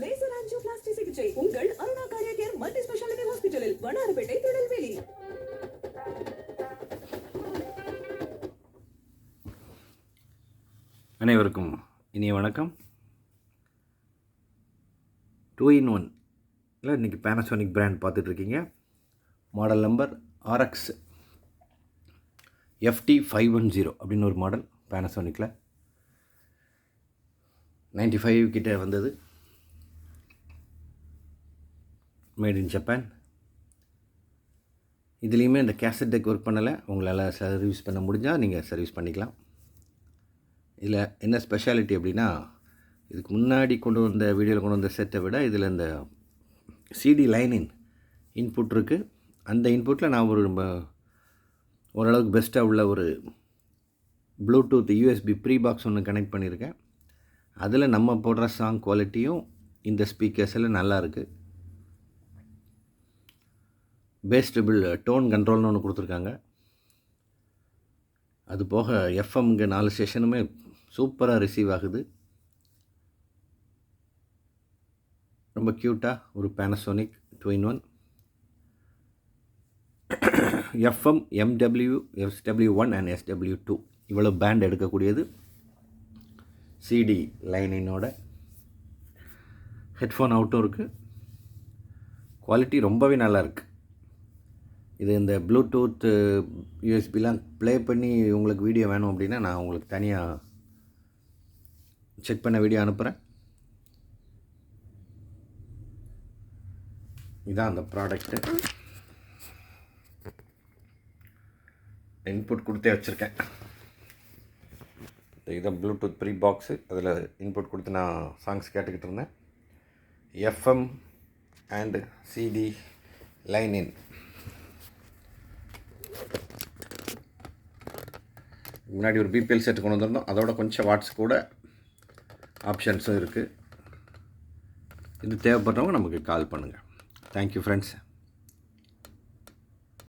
Laser angioplasty சிகிச்சை உங்கள் Aruna cardia care multi speciality ஹாஸ்பிட்டலில் வண்ணாரப்பேட்டை திருநெல்வேலி. அனைவருக்கும் இனிய வணக்கம். டூ இன் ஒன் இல்லை இன்றைக்கி பேனசோனிக் பிராண்ட் பார்த்துட்ருக்கீங்க. Model number RX FT five one zero அப்படின்னு ஒரு மாடல் பேனசோனிக்கில் நைன்டி ஃபைவ் கிட்டே வந்தது. மேட் இன் ஜப்பான் இதுலேயுமே இந்த கேசட் டெக் ஒர்க் பண்ணலை. உங்களால் சர்வீஸ் பண்ண முடிஞ்சால் நீங்கள் சர்வீஸ் பண்ணிக்கலாம். இதில் என்ன ஸ்பெஷாலிட்டி அப்படின்னா இதுக்கு முன்னாடி கொண்டு வந்த வீடியோவில் கொண்டு வந்த செட்டை விட இதில் இந்த சிடி லைனின் இன்புட் இருக்குது அந்த இன்புட்டில் நான் ஒரு ரொம்ப ஓரளவுக்கு பெஸ்ட்டாக உள்ள ஒரு ப்ளூடூத் யூஎஸ்பி ப்ரீ பாக்ஸ் ஒன்று கனெக்ட் பண்ணியிருக்கேன். அதில் நம்ம போடுற சாங் குவாலிட்டியும் இந்த ஸ்பீக்கர்ஸில் நல்லாயிருக்கு பேஸ்டபிள் டோன் கண்ட்ரோல்னு ஒன்று கொடுத்துருக்காங்க. அது போக எஃப்எம்ங்க நாலு செஷனுமே சூப்பராக ரிசீவ் ஆகுது. ரொம்ப க்யூட்டாக ஒரு Panasonic twin one FM MW SW one and SW two இவ்வளோ பேண்ட் எடுக்கக்கூடியது. சிடி லைனினோட ஹெட்ஃபோன் அவுட்டும் இருக்குது குவாலிட்டி ரொம்பவே நல்லா இருக்குது இது இந்த ப்ளூடூத் யூஎஸ்பிலாம் ப்ளே பண்ணி உங்களுக்கு வீடியோ வேணும் அப்படின்னா நான் உங்களுக்கு தனியாக செக் பண்ண வீடியோ அனுப்புகிறேன் இதான் அந்த ப்ராடக்ட்டு இன்புட் கொடுத்தே வச்சுருக்கேன். இதான் ப்ளூடூத் ப்ரீ பாக்ஸு அதில் இன்புட் கொடுத்து நான் சாங்ஸ் கேட்டுக்கிட்டு இருந்தேன். FM and CD line in முன்னாடி ஒரு பிபிஎல் செட்டு கொண்டு வந்திருந்தோம். அதோட கொஞ்சம் வாட்ஸ் கூட ஆப்ஷன்ஸும் இருக்குது இது தேவைப்படுறவங்க நமக்கு கால் பண்ணுங்கள் தேங்க்யூ ஃப்ரெண்ட்ஸ்